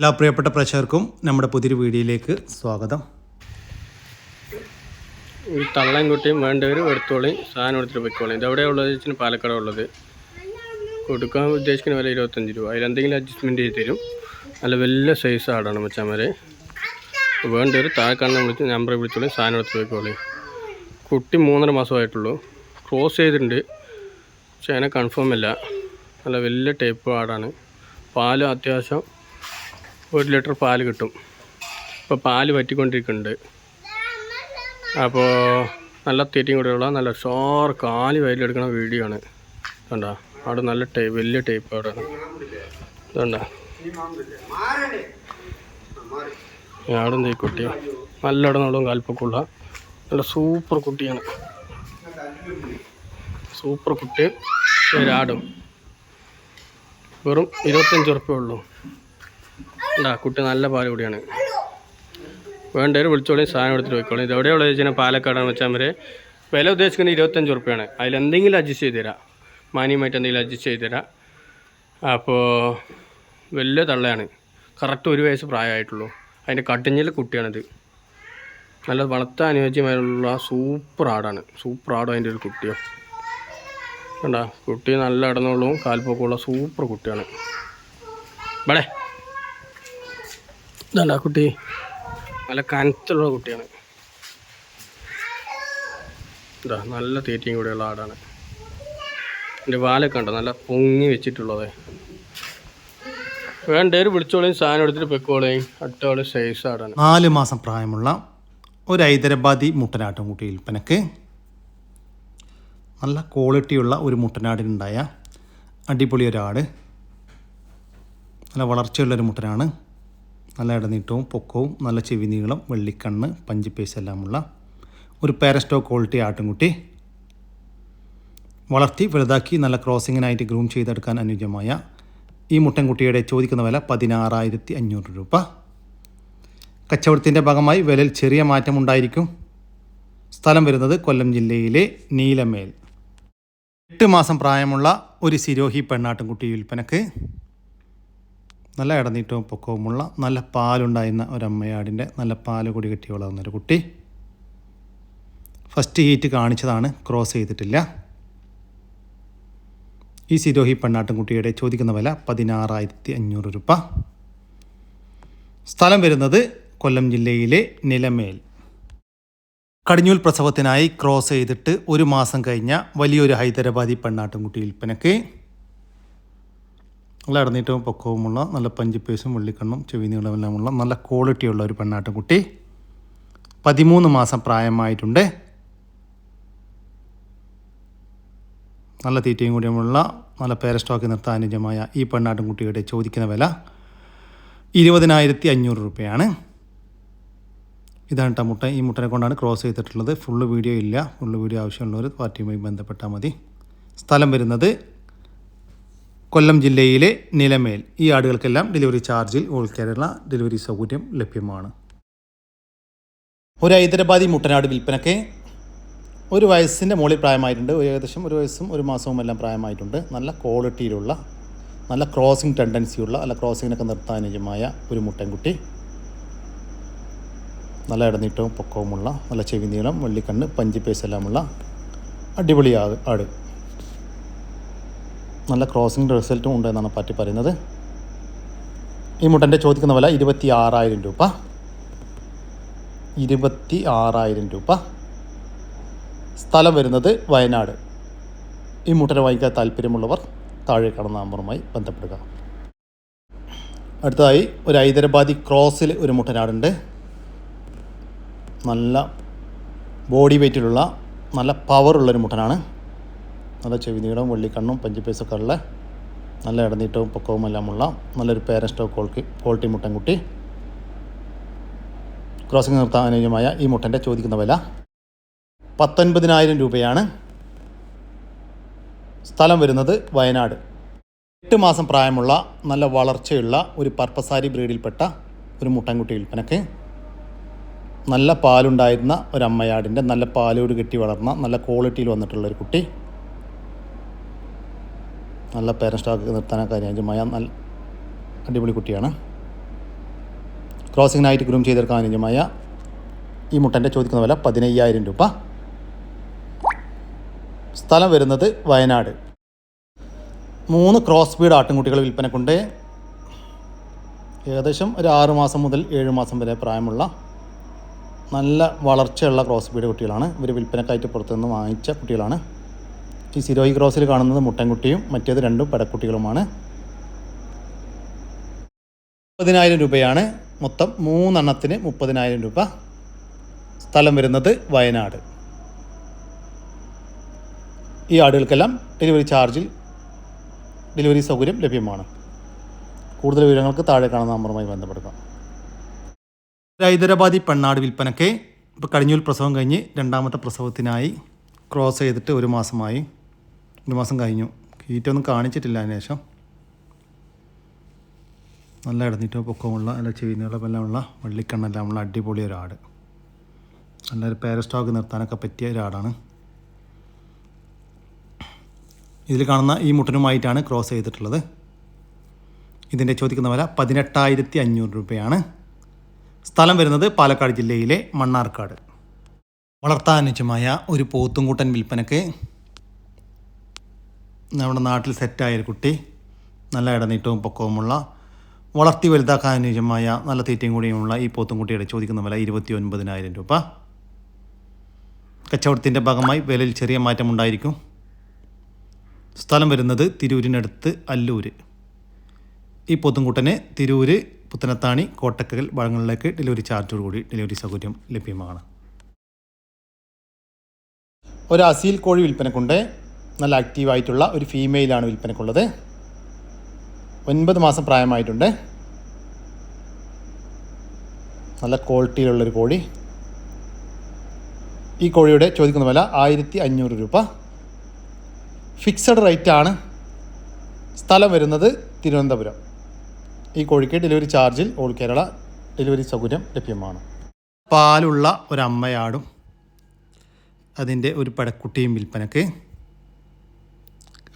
എല്ലാ പ്രിയപ്പെട്ട പ്രേക്ഷകർക്കും നമ്മുടെ പുതിയൊരു വീഡിയോയിലേക്ക് സ്വാഗതം. ഒരു തള്ളയും കുട്ടിയും വേണ്ടവർ എടുത്തോളി സാധനം എടുത്തിട്ട് പൊയ്ക്കോളി. ഇത് എവിടെയാണ് ഉള്ളത് വെച്ചാൽ പാലക്കാട് ഉള്ളത്. കൊടുക്കാൻ ഉദ്ദേശിക്കുന്ന വില ഇരുപത്തഞ്ച് രൂപ. അതിലെന്തെങ്കിലും അഡ്ജസ്റ്റ്മെന്റ് ചെയ്ത് തരും. നല്ല വലിയ സൈസ് ആടാണ് മച്ചാമാരെ. വേണ്ടവർ താഴെ വിളിച്ച് നമ്പറെ വിളിച്ചോളി സാധനം എടുത്ത് പോയിക്കോളി. കുട്ടി മൂന്നര മാസമായിട്ടുള്ളൂ. ക്രോസ് ചെയ്തിട്ടുണ്ട്. പക്ഷേ അതിനെ കൺഫേം അല്ല നല്ല വലിയ ടൈപ്പ് ആടാണ്. പാൽ അത്യാവശ്യം ഒരു ലിറ്റർ പാൽ കിട്ടും. ഇപ്പോൾ പാൽ പറ്റിക്കൊണ്ടിരിക്കുന്നുണ്ട് അപ്പോൾ നല്ല തീറ്റയും കൂടെയുള്ള നല്ല ഷോർ കാൽ വയലെടുക്കണ വീഡിയോ ആണ്. കണ്ടോ? അവിടെ നല്ല ടൈപ്പ് വലിയ ടൈപ്പ് അവിടെ. ഇതുണ്ടോ അവിടെ ഈ കുട്ടി നല്ല ഇടനോളവും കാൽപ്പൊക്കുള്ള നല്ല സൂപ്പർ കുട്ടിയാണ്. സൂപ്പർ കുട്ടി. ഒരാടും. വെറും ഇരുപത്തഞ്ച് ഉറുപ്പേ ഉള്ളൂ. ഉണ്ടാ കുട്ടി നല്ല പാൽ കൂടിയാണ്. വേണ്ടവർ വിളിച്ചോളി സാധനം എടുത്തിട്ട് പോയിക്കോളി. ഇത് എവിടെയുള്ള ചോദിച്ചാൽ പാലക്കാടാണ് വെച്ചാൽ വരെ വില ഉദ്ദേശിക്കുന്നത് ഇരുപത്തഞ്ച് ഉറുപ്പയാണ്. അതിലെന്തെങ്കിലും അഡ്ജസ്റ്റ് ചെയ്ത് തരാം. മാന്യമായിട്ട് എന്തെങ്കിലും അഡ്ജസ്റ്റ് ചെയ്ത് തരാം. അപ്പോൾ വലിയ തള്ളയാണ്. കറക്റ്റ് ഒരു വയസ്സ് പ്രായമായിട്ടുള്ളൂ. അതിന്റെ കട്ടിഞ്ഞിൽ കുട്ടിയാണിത്. നല്ല വളർത്താൻ അനുയോജ്യമായുള്ള സൂപ്പർ ആടാണ് സൂപ്പർ ആടും അതിന്റെ ഒരു കുട്ടിയോ. കണ്ടാ കുട്ടി നല്ല ഇടന്നുള്ളൂ കാൽപ്പൊക്കമുള്ള സൂപ്പർ കുട്ടിയാണ്. ഇവിടെ ഇതാണ്ടാ കുട്ടി. നല്ല കനത്തുള്ള കുട്ടിയാണ്. ഇതാ നല്ല തീറ്റയും കൂടെയുള്ള ആടാണ്. എന്റെ വാലൊക്കെ ഉണ്ടോ നല്ല പൊങ്ങി വെച്ചിട്ടുള്ളത്. വേണ്ടേര് വിളിച്ചോളേയും സാധനം എടുത്തിട്ട് പെക്കോളേയും അട്ടോളെ സൈസ് ആടാണ്. നാല് മാസം പ്രായമുള്ള ഒരു ഹൈദരാബാദി മുട്ടനാട്ടും കുട്ടി വിൽപ്പനക്ക്. നല്ല ക്വാളിറ്റിയുള്ള ഒരു മുട്ടനാടിനുണ്ടായ അടിപൊളി ഒരാട്. നല്ല വളർച്ചയുള്ളൊരു മുട്ടനാണ്. നല്ല ഇടനീട്ടവും പൊക്കവും നല്ല ചെവി നീളം വെള്ളിക്കണ്ണ് പഞ്ചിപ്പേസ് എല്ലാമുള്ള ഒരു പാരസ്റ്റോ ക്വാളിറ്റി ആട്ടുംകുട്ടി വളർത്തി വലുതാക്കി നല്ല ക്രോസിങ്ങിനായിട്ട് ഗ്രൂം ചെയ്തെടുക്കാൻ അനുയോജ്യമായ ഈ മുട്ടൻകുട്ടിയുടെ ചോദിക്കുന്ന വില പതിനാറായിരത്തി അഞ്ഞൂറ് രൂപ. കച്ചവടത്തിന്റെ ഭാഗമായി വിലയിൽ ചെറിയ മാറ്റമുണ്ടായിരിക്കും സ്ഥലം വരുന്നത് കൊല്ലം ജില്ലയിലെ നീലമേൽ. എട്ട് മാസം പ്രായമുള്ള ഒരു സിരോഹി പെണ്ണാട്ടുംകുട്ടി വിൽപ്പനക്ക് നല്ല ഇടനീട്ടവും പൊക്കവുമുള്ള നല്ല പാലുണ്ടായിരുന്ന ഒരമ്മയാടിന്റെ നല്ല പാൽ കൂടി കെട്ടി വളർന്നൊരു കുട്ടി. ഫസ്റ്റ് ഹീറ്റ് കാണിച്ചതാണ് ക്രോസ് ചെയ്തിട്ടില്ല. ഈ സിരോഹി പെണ്ണാട്ടുംകുട്ടിയുടെ ചോദിക്കുന്ന വില പതിനാറായിരത്തി അഞ്ഞൂറ് രൂപ. സ്ഥലം വരുന്നത് കൊല്ലം ജില്ലയിലെ നിലമേൽ. കടിഞ്ഞൂൽ പ്രസവത്തിനായി ക്രോസ് ചെയ്തിട്ട് ഒരു മാസം കഴിഞ്ഞ വലിയൊരു ഹൈദരാബാദി പെണ്ണാട്ടുംകുട്ടി വിൽപ്പനക്ക് നല്ല ഇടനീറ്റവും പൊക്കവുമുള്ള നല്ല പഞ്ചിപ്പേസും വെള്ളിക്കണ്ണും ചെവി നീളമെല്ലാമുള്ള നല്ല ക്വാളിറ്റിയുള്ള ഒരു പെണ്ണാട്ടുകുട്ടി പതിമൂന്ന് മാസം പ്രായമായിട്ടുണ്ട്. നല്ല തീറ്റയും കൂടിയുമുള്ള നല്ല പേരസ്റ്റോക്കി നിർത്താൻ അനുജമായ ഈ പെണ്ണാട്ടുംകുട്ടിയുടെ ചോദിക്കുന്ന വില ഇരുപതിനായിരത്തി അഞ്ഞൂറ് രൂപയാണ്. ഇതാണ് മുട്ട. ഈ മുട്ടനെ കൊണ്ടാണ് ക്രോസ് ചെയ്തിട്ടുള്ളത്. ഫുള്ള് വീഡിയോ ഇല്ല. ഫുള്ള് വീഡിയോ ആവശ്യമുള്ളവർ പാർട്ടിയുമായി ബന്ധപ്പെട്ടാൽ മതി. സ്ഥലം വരുന്നത് കൊല്ലം ജില്ലയിലെ നിലമേൽ ഈ ആടുകൾക്കെല്ലാം ഡെലിവറി ചാർജിൽ ഓൾ കേരള ഡെലിവറി സൗകര്യം ലഭ്യമാണ്. ഒരു ഹൈദരാബാദി മുട്ടനാട് വിൽപ്പനയ്ക്ക് ഒരു വയസ്സിന്റെ മുകളിൽ പ്രായമായിട്ടുണ്ട്. ഏകദേശം ഒരു വയസ്സും ഒരു മാസവും എല്ലാം പ്രായമായിട്ടുണ്ട്. നല്ല ക്വാളിറ്റിയിലുള്ള നല്ല ക്രോസിംഗ് ടെൻഡൻസിയുള്ള അല്ല ക്രോസിങ്ങിനൊക്കെ നിർത്താനുജമായ ഒരു മുട്ടൻകുട്ടി. നല്ല ഇടനീട്ടവും പൊക്കവുമുള്ള നല്ല ചെവി നീളം വെള്ളിക്കണ്ണ് പഞ്ചിപ്പേസ് എല്ലാമുള്ള അടിപൊളി ആട്. നല്ല ക്രോസിംഗ് റിസൾട്ടും ഉണ്ട് എന്നാണ് പറ്റി പറയുന്നത്. ഈ മുട്ടന്റെ ചോദിക്കുന്ന വില ഇരുപത്തി ആറായിരം രൂപ. ഇരുപത്തി ആറായിരം രൂപ. സ്ഥലം വരുന്നത് വയനാട്. ഈ മുട്ടനെ വാങ്ങിക്കാൻ താല്പര്യമുള്ളവർ താഴെ കാണുന്ന നമ്പറുമായി ബന്ധപ്പെടുക. അടുത്തതായി ഒരു ഹൈദരാബാദി ക്രോസിൽ ഒരു മുട്ടനാടുണ്ട്. നല്ല ബോഡി വെയ്റ്റിലുള്ള നല്ല പവറുള്ളൊരു മുട്ടനാണ്. നല്ല ചെവി നീളവും വെള്ളിക്കണ്ണും പഞ്ചിപ്പേസൊക്കെ ഉള്ള നല്ല ഇടനീട്ടവും പൊക്കവും എല്ലാമുള്ള നല്ലൊരു പേരസ്റ്റോ ക്വാളിറ്റി ക്വാളിറ്റി മുട്ടൻകുട്ടി ക്രോസിംഗ് നിർത്താൻ അനുയോജ്യമായ ഈ മുട്ടന്റെ ചോദിക്കുന്ന വില പത്തൊൻപതിനായിരം രൂപയാണ്. സ്ഥലം വരുന്നത് വയനാട്. എട്ട് മാസം പ്രായമുള്ള നല്ല വളർച്ചയുള്ള ഒരു പർപ്പസാരി ബ്രീഡിൽപ്പെട്ട ഒരു മുട്ടൻകുട്ടി വിൽപ്പനക്ക്. നല്ല പാലുണ്ടായിരുന്ന ഒരു അമ്മയാടിന്റെ നല്ല പാലോട് കെട്ടി വളർന്ന നല്ല ക്വാളിറ്റിയിൽ വന്നിട്ടുള്ള ഒരു കുട്ടി. നല്ല പേരൻ സ്റ്റോക്ക് നിർത്താനൊക്കെ അനുജമായ നല്ല അടിപൊളി കുട്ടിയാണ്. ക്രോസിങ്ങിനായിട്ട് ഗ്രൂം ചെയ്തെടുക്കാൻ അനുയോജ്യമായ ഈ മുട്ടന്റെ ചോദിക്കുന്ന വില പതിനയ്യായിരം രൂപ. സ്ഥലം വരുന്നത് വയനാട്. മൂന്ന് ക്രോസ് ബീഡ് ആട്ടിൻകുട്ടികൾ വിൽപ്പനക്കുണ്ട്. ഏകദേശം ഒരു ആറ് മാസം മുതൽ ഏഴ് മാസം വരെ പ്രായമുള്ള നല്ല വളർച്ചയുള്ള ക്രോസ് ബീഡ് കുട്ടികളാണ്. ഇവർ വിൽപ്പനക്കായിട്ട് പുറത്തുനിന്ന് വാങ്ങിച്ച കുട്ടികളാണ്. ഈ സിരോയി ക്രോസിൽ കാണുന്നത് മുട്ടൻകുട്ടിയും മറ്റേത് രണ്ടും പടക്കുട്ടികളുമാണ്. മുപ്പതിനായിരം രൂപയാണ്. മൊത്തം മൂന്നെണ്ണത്തിന് മുപ്പതിനായിരം രൂപ സ്ഥലം വരുന്നത് വയനാട്. ഈ ആടുകൾക്കെല്ലാം ഡെലിവറി ചാർജിൽ ഡെലിവറി സൗകര്യം ലഭ്യമാണ്. കൂടുതൽ വിവരങ്ങൾക്ക് താഴെ കാണുന്ന നമ്പറുമായി ബന്ധപ്പെടുക ഹൈദരാബാദി പെണ്ണാട് വിൽപ്പനയ്ക്ക് ഇപ്പോൾ കഴിഞ്ഞൂൽ പ്രസവം കഴിഞ്ഞ് രണ്ടാമത്തെ പ്രസവത്തിനായി ക്രോസ് ചെയ്തിട്ട് ഒരു മാസമായി. ഒരു മാസം കഴിഞ്ഞു. കീറ്റൊന്നും കാണിച്ചിട്ടില്ല അതിന് ശേഷം. നല്ല ഇടന്നിട്ടോ പൊക്കമുള്ള നല്ല ചെവിനീളമെല്ലാമുള്ള വെള്ളിക്കണ്ണെല്ലാമുള്ള അടിപൊളി ഒരാട്. നല്ലൊരു പാരസ്റ്റോക്ക് നിർത്താനൊക്കെ പറ്റിയ ഒരാടാണ്. ഇതിൽ കാണുന്ന ഈ മുട്ടനുമായിട്ടാണ് ക്രോസ് ചെയ്തിട്ടുള്ളത്. ഇതിന്റെ ചോദിക്കുന്ന വില പതിനെട്ടായിരത്തി അഞ്ഞൂറ് രൂപയാണ്. സ്ഥലം വരുന്നത് പാലക്കാട് ജില്ലയിലെ മണ്ണാർക്കാട്. വളർത്താനുജമായ ഒരു പോത്തുംകൂട്ടൻ വിൽപ്പനക്ക് നമ്മുടെ നാട്ടിൽ സെറ്റായ ഒരു കുട്ടി നല്ല ഇടനീട്ടവും പൊക്കവുമുള്ള വളർത്തി വലുതാക്കാൻ അനുയോജ്യമായ നല്ല തീറ്റയും കൂടിയുമുള്ള ഈ പോത്തും പോത്തുംകുട്ടിയുടെ ചോദിക്കുന്ന വില ഇരുപത്തി ഒൻപതിനായിരം രൂപ. കച്ചവടത്തിന്റെ ഭാഗമായി വിലയിൽ ചെറിയ മാറ്റമുണ്ടായിരിക്കും സ്ഥലം വരുന്നത് തിരൂരിനടുത്ത് അല്ലൂര്. ഈ പോത്തുംകുട്ടന് തിരൂര് പുത്തനത്താണി കോട്ടക്കൽ ഭാഗങ്ങളിലേക്ക് ഡെലിവറി ചാർജോടുകൂടി ഡെലിവറി സൗകര്യം ലഭ്യമാണ്. ഒരു അസീൽ കോഴി വിൽപ്പനക്കുണ്ട്. നല്ല ആക്റ്റീവായിട്ടുള്ള ഒരു ഫീമെയിലാണ് വിൽപ്പനക്കുള്ളത്. ഒൻപത് മാസം പ്രായമായിട്ടുണ്ട്. നല്ല ക്വാളിറ്റിയിലുള്ളൊരു കോഴി. ഈ കോഴിയുടെ ചോദിക്കുന്ന വില ആയിരത്തി അഞ്ഞൂറ് രൂപ. ഫിക്സഡ് റേറ്റ് ആണ്. സ്ഥലം വരുന്നത് തിരുവനന്തപുരം. ഈ കോഴിക്ക് ഡെലിവറി ചാർജിൽ ഓൾ കേരള ഡെലിവറി സൗകര്യം ലഭ്യമാണ്. പാലുള്ള ഒരമ്മയാടും. അതിന്റെ ഒരു പടക്കുട്ടിയും വിൽപ്പനക്ക്.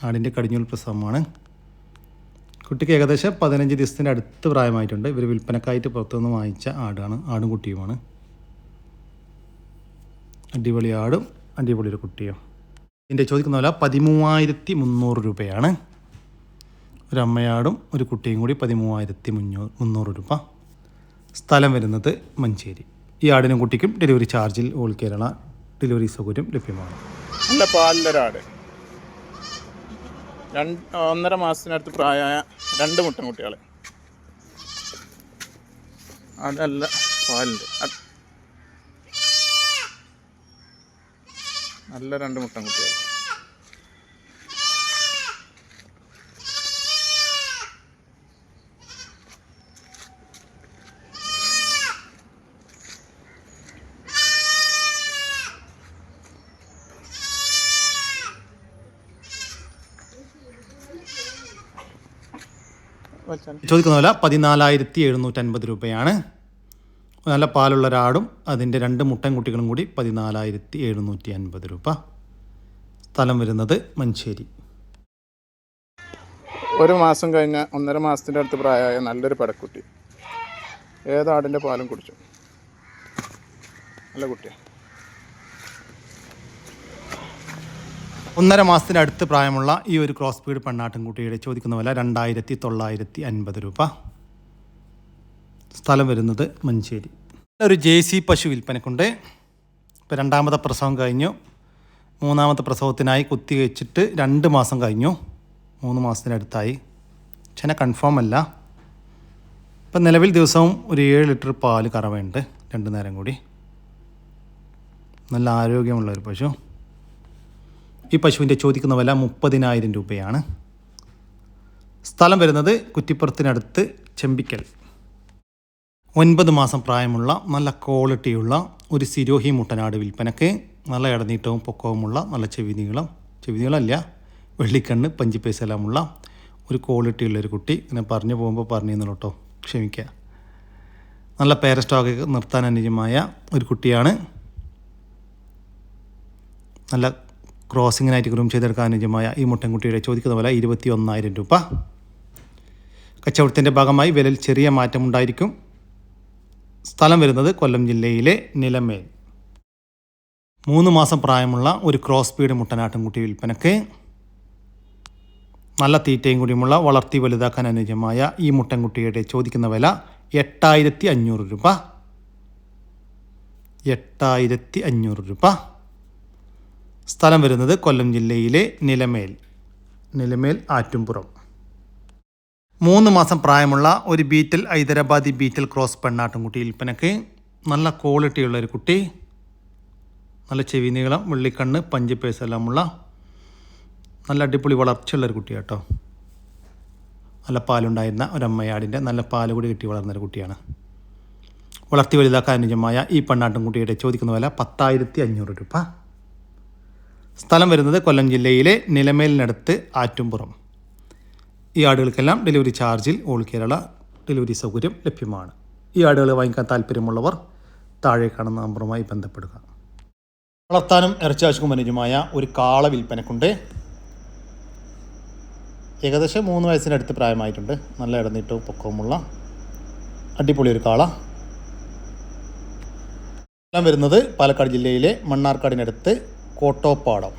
ആടിന്റെ കടിഞ്ഞൂൽ പ്രസവമാണ്. കുട്ടിക്ക് ഏകദേശം പതിനഞ്ച് ദിവസത്തിന്റെ അടുത്ത് പ്രായമായിട്ടുണ്ട്. ഇവർ വിൽപ്പനക്കായിട്ട് പുറത്തുനിന്ന് വാങ്ങിച്ച ആടാണ്. ആടും കുട്ടിയുമാണ്. അടിപൊളി ആടും അടിപൊളി ഒരു കുട്ടിയും. ഇതിന്റെ ചോദിക്കുന്ന വില പതിമൂവായിരത്തി മുന്നൂറ് രൂപയാണ്. ഒരു അമ്മയാടും ഒരു കുട്ടിയും കൂടി പതിമൂവായിരത്തി മുന്നൂറ് മുന്നൂറ് രൂപ. സ്ഥലം വരുന്നത് മഞ്ചേരി. ഈ ആടിനും കുട്ടിക്കും ഡെലിവറി ചാർജിൽ ഓൾ കേരള ഡെലിവറി സൗകര്യം ലഭ്യമാണ്. നല്ല പാലിലൊരാട്. രണ്ട് ഒന്നര മാസത്തിനടുത്ത് പ്രായമായ രണ്ട് മുട്ടൻകുട്ടികൾ അതല്ല പാലുണ്ട്. നല്ല രണ്ട് മുട്ടൻകുട്ടികൾ ചോദിക്കുന്ന വില പതിനാലായിരത്തി എഴുന്നൂറ്റി അൻപത് രൂപയാണ്. നല്ല പാലുള്ള ഒരാടും അതിന്റെ രണ്ട് മുട്ടൻ കുട്ടികളും കൂടി പതിനാലായിരത്തി എഴുന്നൂറ്റി അൻപത് രൂപ. സ്ഥലം വരുന്നത് മഞ്ചേരി. ഒരു മാസം കഴിഞ്ഞ ഒന്നര മാസത്തിന്റെ അടുത്ത് പ്രായമായ നല്ലൊരു പടക്കുട്ടി. ഏതാടിന്റെ പാലും കുടിച്ചു? നല്ല കുട്ടിയാണ് ഒന്നര മാസത്തിനടുത്ത് പ്രായമുള്ള ഈ ഒരു ക്രോസ് ബീഡ് പെണ്ണാട്ടിൻകുട്ടിയുടെ ചോദിക്കുന്ന വില രണ്ടായിരത്തി തൊള്ളായിരത്തി അൻപത് രൂപ. സ്ഥലം വരുന്നത് മഞ്ചേരി. ഒരു ജെ സി പശു വിൽപ്പനക്കുണ്ട്. ഇപ്പോൾ രണ്ടാമത്തെ പ്രസവം കഴിഞ്ഞു. മൂന്നാമത്തെ പ്രസവത്തിനായി കുത്തി വെച്ചിട്ട് രണ്ട് മാസം കഴിഞ്ഞു. മൂന്ന് മാസത്തിനടുത്തായി ചെന കൺഫേം അല്ല. ഇപ്പം നിലവിൽ ദിവസവും ഒരു ഏഴ് ലിറ്റർ പാൽ കറവയുണ്ട്. രണ്ട് നേരം കൂടി. നല്ല ആരോഗ്യമുള്ള ഒരു പശു. ഈ പശുവിന്റെ ചോദിക്കുന്ന വില മുപ്പതിനായിരം രൂപയാണ്. സ്ഥലം വരുന്നത് കുറ്റിപ്പുറത്തിനടുത്ത് ചെമ്പിക്കൽ. ഒൻപത് മാസം പ്രായമുള്ള നല്ല ക്വാളിറ്റിയുള്ള ഒരു സിരോഹി മുട്ടനാട് വിൽപ്പനക്ക് നല്ല ഇടനീട്ടവും പൊക്കവുമുള്ള നല്ല ചെവി നീളം ചെവി നീളമല്ല വെള്ളിക്കണ്ണ് പഞ്ചി എല്ലാമുള്ള ഒരു ക്വാളിറ്റി ഉള്ളൊരു കുട്ടി. ഇങ്ങനെ പറഞ്ഞു പോകുമ്പോൾ പറഞ്ഞു കേട്ടോ ക്ഷമിക്കുക. നല്ല പേരസ്റ്റോക്ക് നിർത്താൻ അനുജമായ ഒരു കുട്ടിയാണ്. നല്ല ക്രോസിങ്ങിനായിട്ട് ഗ്രൂം ചെയ്തെടുക്കാൻ അനുയോജ്യമായ ഈ മുട്ടൻകുട്ടിയുടെ ചോദിക്കുന്ന വില ഇരുപത്തി ഒന്നായിരം രൂപ. കച്ചവടത്തിന്റെ ഭാഗമായി വിലയിൽ ചെറിയ മാറ്റമുണ്ടായിരിക്കും. സ്ഥലം വരുന്നത് കൊല്ലം ജില്ലയിലെ നിലമേൽ. മൂന്ന് മാസം പ്രായമുള്ള ഒരു ക്രോസ് സ്പീഡ് മുട്ടനാട്ടിൻകുട്ടി വിൽപ്പനക്ക് നല്ല തീറ്റയും കൂടിയുമുള്ള വളർത്തി വലുതാക്കാൻ അനുജമായ ഈ മുട്ടൻകുട്ടിയുടെ ചോദിക്കുന്ന വില എട്ടായിരത്തി അഞ്ഞൂറ് രൂപ. എട്ടായിരത്തി അഞ്ഞൂറ് രൂപ. സ്ഥലം വരുന്നത് കൊല്ലം ജില്ലയിലെ നിലമേൽ നിലമേൽ ആറ്റുംപുറം. മൂന്ന് മാസം പ്രായമുള്ള ഒരു ബീറ്റൽ ഹൈദരാബാദി ബീറ്റൽ ക്രോസ് പെണ്ണാട്ടുംകുട്ടി ഇൽപ്പനക്ക് നല്ല ക്വാളിറ്റിയുള്ള ഒരു കുട്ടി നല്ല ചെവി നീളം വെള്ളിക്കണ്ണ് പഞ്ച് എല്ലാമുള്ള നല്ല അടിപൊളി വളർച്ചയുള്ള ഒരു കുട്ടിയാണ് കേട്ടോ നല്ല പാലുണ്ടായിരുന്ന ഒരമ്മയാടിന്റെ നല്ല പാൽ കൂടി കിട്ടി വളർന്നൊരു കുട്ടിയാണ്. വളർത്തി വലുതാക്കാൻ അനുജമായ ഈ പെണ്ണാട്ടുംകുട്ടിയുടെ ചോദിക്കുന്ന വില പത്തായിരത്തി അഞ്ഞൂറ് രൂപ. സ്ഥലം വരുന്നത് കൊല്ലം ജില്ലയിലെ നിലമേലിനടുത്ത് ആറ്റുംപുറം. ഈ ആടുകൾക്കെല്ലാം ഡെലിവറി ചാർജിൽ ഓൾ കേരള ഡെലിവറി സൗകര്യം ലഭ്യമാണ്. ഈ ആടുകൾ വാങ്ങിക്കാൻ താല്പര്യമുള്ളവർ താഴെ കാണുന്ന നമ്പറുമായി ബന്ധപ്പെടുക. വളർത്താനും ഇറച്ചാശുക്കും അനുജമായ ഒരു കാള വിൽപ്പനക്കുണ്ട്. ഏകദേശം മൂന്ന് വയസ്സിനടുത്ത് പ്രായമായിട്ടുണ്ട്. നല്ല ഇടനീട്ടവും പൊക്കവുമുള്ള അടിപൊളി ഒരു കാള. എല്ലാം വരുന്നത് പാലക്കാട് ജില്ലയിലെ മണ്ണാർക്കാടിനടുത്ത് കോട്ടോപ്പാടം.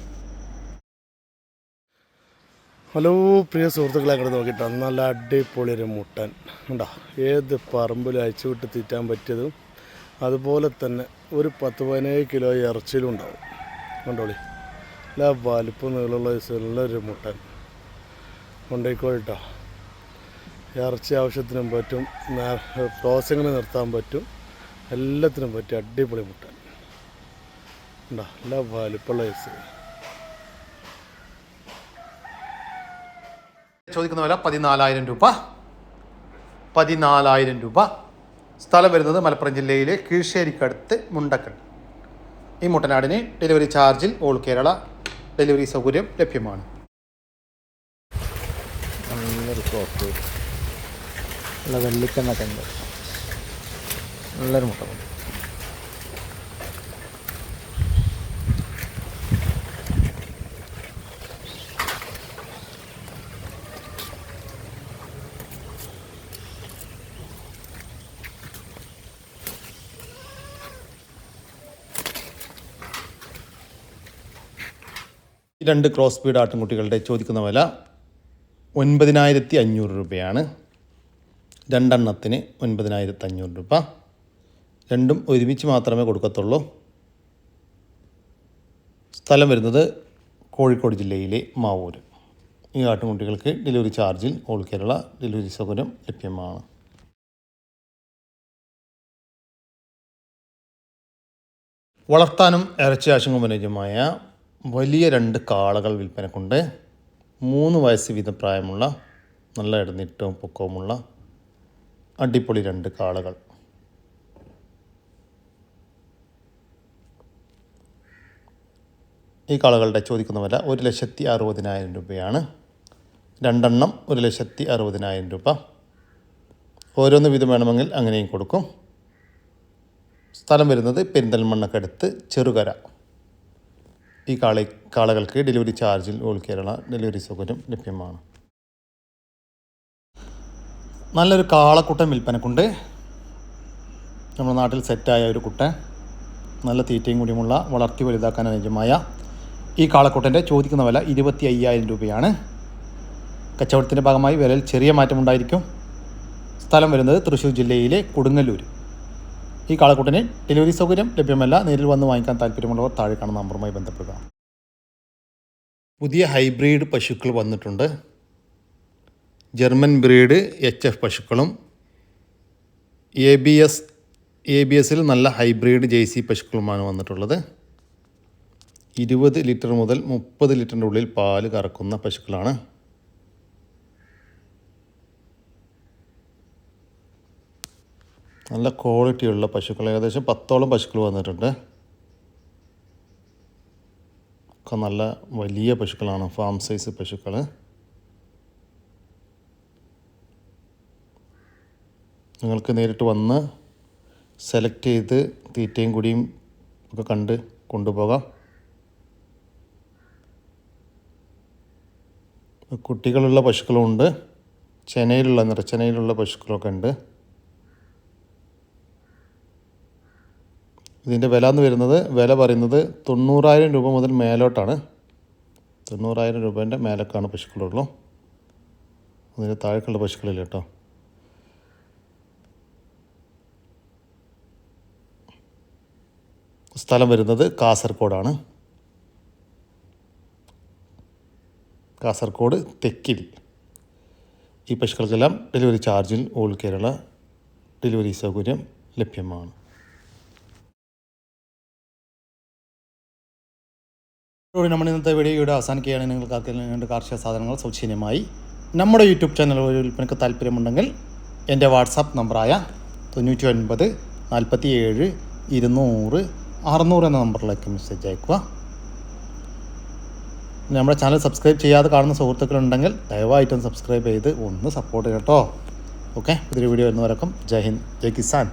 ഹലോ പ്രിയ സുഹൃത്തുക്കളെ അങ്ങോട്ട് നോക്കിയിട്ട് നല്ല അടിപൊളി ഒരു മുട്ടൻ. ഉണ്ടോ ഏത് പറമ്പിലും അയച്ചു വിട്ട് തീറ്റാൻ പറ്റിയതും അതുപോലെ തന്നെ ഒരു പത്ത് പതിനേഴ് കിലോ ഇറച്ചിയിലും ഉണ്ടാവും. കണ്ടോളി? എല്ലാ വലിപ്പം നീളമുള്ള നല്ലൊരു മുട്ടൻ. കൊണ്ടേക്കോട്ടോ ഇറച്ചി ആവശ്യത്തിനും പറ്റും ക്രോസിങ്ങിന് നിർത്താൻ പറ്റും എല്ലാത്തിനും പറ്റും അടിപൊളി മുട്ടൻ. ഉണ്ടോ? എല്ലാ വലിപ്പമുള്ള വയസ്സ് ചോദിക്കുന്ന വില പതിനാലായിരം രൂപ. പതിനാലായിരം രൂപ. സ്ഥലം വരുന്നത് മലപ്പുറം ജില്ലയിലെ കീഴ്ശ്ശേരിക്കടുത്ത് മുണ്ടക്കൽ. ഈ മുട്ടനാടിന് ഡെലിവറി ചാർജിൽ ഓൾ കേരള ഡെലിവറി സൗകര്യം ലഭ്യമാണ്. നല്ല വെള്ളിക്കണ്ണൊക്കെ ഉണ്ട്. നല്ലൊരു മുട്ട. രണ്ട് ക്രോസ് സ്പീഡ് ആട്ടിൻകുട്ടികളുടെ ചോദിക്കുന്ന വില ഒൻപതിനായിരത്തി അഞ്ഞൂറ് രൂപയാണ്. രണ്ടെണ്ണത്തിന് ഒൻപതിനായിരത്തി അഞ്ഞൂറ് രൂപ. രണ്ടും ഒരുമിച്ച് മാത്രമേ കൊടുക്കത്തുള്ളൂ. സ്ഥലം വരുന്നത് കോഴിക്കോട് ജില്ലയിലെ മാവൂർ ഈ ആട്ടുകുട്ടികൾക്ക് ഡെലിവറി ചാർജിൽ ഓൾ കേരള ഡെലിവറി സൗകര്യം ലഭ്യമാണ്. വളർത്താനും ഇറച്ചി ആശങ്ക വലിയ രണ്ട് കാളകൾ വിൽപ്പനക്കുണ്ട്. മൂന്ന് വയസ്സ് വീതം പ്രായമുള്ള നല്ല ഇടനീട്ടവും പൊക്കവുമുള്ള അടിപൊളി രണ്ട് കാളകൾ. ഈ കാളകളുടെ ചോദിക്കുന്ന വില ഒരു ലക്ഷത്തി അറുപതിനായിരം രൂപയാണ്. രണ്ടെണ്ണം ഒരു ലക്ഷത്തി അറുപതിനായിരം രൂപ. ഓരോന്ന് വീതം വേണമെങ്കിൽ അങ്ങനെയും കൊടുക്കും. സ്ഥലം വരുന്നത് പെരിന്തൽമണ്ണക്കടുത്ത് ചെറുകര. ഈ കാള കാളകൾക്ക് ഡെലിവറി ചാർജിൽ ഓൾ കേരള ഡെലിവറി സൗകര്യം ലഭ്യമാണ്. നല്ലൊരു കാളക്കുട്ടൻ വിൽപ്പനക്കുണ്ട്. നമ്മുടെ നാട്ടിൽ സെറ്റായ ഒരു കുട്ടൻ. നല്ല തീറ്റയും കൂടിയുമുള്ള വളർത്തി വലുതാക്കാൻ അനുയോജ്യമായ ഈ കാളക്കുട്ടന്റെ ചോദിക്കുന്ന വില ഇരുപത്തി അയ്യായിരം രൂപയാണ്. കച്ചവടത്തിന്റെ ഭാഗമായി വിലയിൽ ചെറിയ മാറ്റമുണ്ടായിരിക്കും. സ്ഥലം വരുന്നത് തൃശ്ശൂർ ജില്ലയിലെ കൊടുങ്ങല്ലൂർ ഈ കാളക്കൂട്ടിന് ഡെലിവറി സൗകര്യം ലഭ്യമല്ല. നേരിൽ വന്ന് വാങ്ങിക്കാൻ താല്പര്യമുള്ളവർ താഴെ കാണുന്ന നമ്പറുമായി ബന്ധപ്പെടുക. പുതിയ ഹൈബ്രിഡ് പശുക്കൾ വന്നിട്ടുണ്ട്. ജർമ്മൻ ബ്രീഡ് എച്ച് എഫ് പശുക്കളും. A B S A B എസിൽ നല്ല ഹൈബ്രിഡ് സി പശുക്കളുമാണ് വന്നിട്ടുള്ളത്. ഇരുപത് ലിറ്റർ മുതൽ മുപ്പത് ലിറ്ററിന്റെ ഉള്ളിൽ പാൽ കറക്കുന്ന പശുക്കളാണ്. നല്ല ക്വാളിറ്റിയുള്ള പശുക്കൾ. ഏകദേശം പത്തോളം പശുക്കൾ വന്നിട്ടുണ്ട്. ഒക്കെ നല്ല വലിയ പശുക്കളാണ്. ഫാം സൈസ് പശുക്കൾ നിങ്ങൾക്ക് നേരിട്ട് വന്ന് സെലക്ട് ചെയ്ത് തീറ്റയും കുടിയും ഒക്കെ കണ്ട് കൊണ്ടുപോകാം. കുട്ടികളുള്ള പശുക്കളുമുണ്ട്. ചെനയിലുള്ള നിറച്ചെനയിലുള്ള പശുക്കളൊക്കെ ഉണ്ട്. ഇതിന്റെ വില എന്ന് വരുന്നത് വില പറയുന്നത് തൊണ്ണൂറായിരം രൂപ മുതൽ മേലോട്ടാണ്. തൊണ്ണൂറായിരം രൂപേന്റെ മേലക്കാണ് പശുക്കളുള്ളൂ. അതിന് താഴേക്കുള്ള പശുക്കളില്ല കേട്ടോ. സ്ഥലം വരുന്നത് കാസർഗോഡാണ്. കാസർഗോഡ് തെക്കിൽ. ഈ പശുക്കൾക്കെല്ലാം ഡെലിവറി ചാർജിൽ ഓൾ കേരള ഡെലിവറി സൗകര്യം ലഭ്യമാണ്. ഇതോടെ നമ്മൾ ഇന്നത്തെ വീഡിയോയുടെ അവസാനിക്കുകയാണ്. നിങ്ങൾക്ക് ആർക്കെങ്കിലും കാർഷിക സാധനങ്ങൾ സൗജന്യമായി നമ്മുടെ യൂട്യൂബ് ചാനൽ വഴി വിൽപ്പനക്ക് താല്പര്യമുണ്ടെങ്കിൽ എന്റെ വാട്സാപ്പ് നമ്പറായ തൊണ്ണൂറ്റി ഒൻപത് നാൽപ്പത്തി ഏഴ് ഇരുന്നൂറ് അറുന്നൂറ് എന്ന നമ്പറിലേക്ക് മെസ്സേജ് അയക്കുക നമ്മുടെ ചാനൽ സബ്സ്ക്രൈബ് ചെയ്യാതെ കാണുന്ന സുഹൃത്തുക്കളുണ്ടെങ്കിൽ ദയവായിട്ടും സബ്സ്ക്രൈബ് ചെയ്ത് ഒന്ന് സപ്പോർട്ട് ചെയ്യട്ടോ ഓക്കെ പുതിയൊരു വീഡിയോ വരുന്നവരൊക്കെ ജയ് ഹിന്ദ് ജയ് കിസാൻ.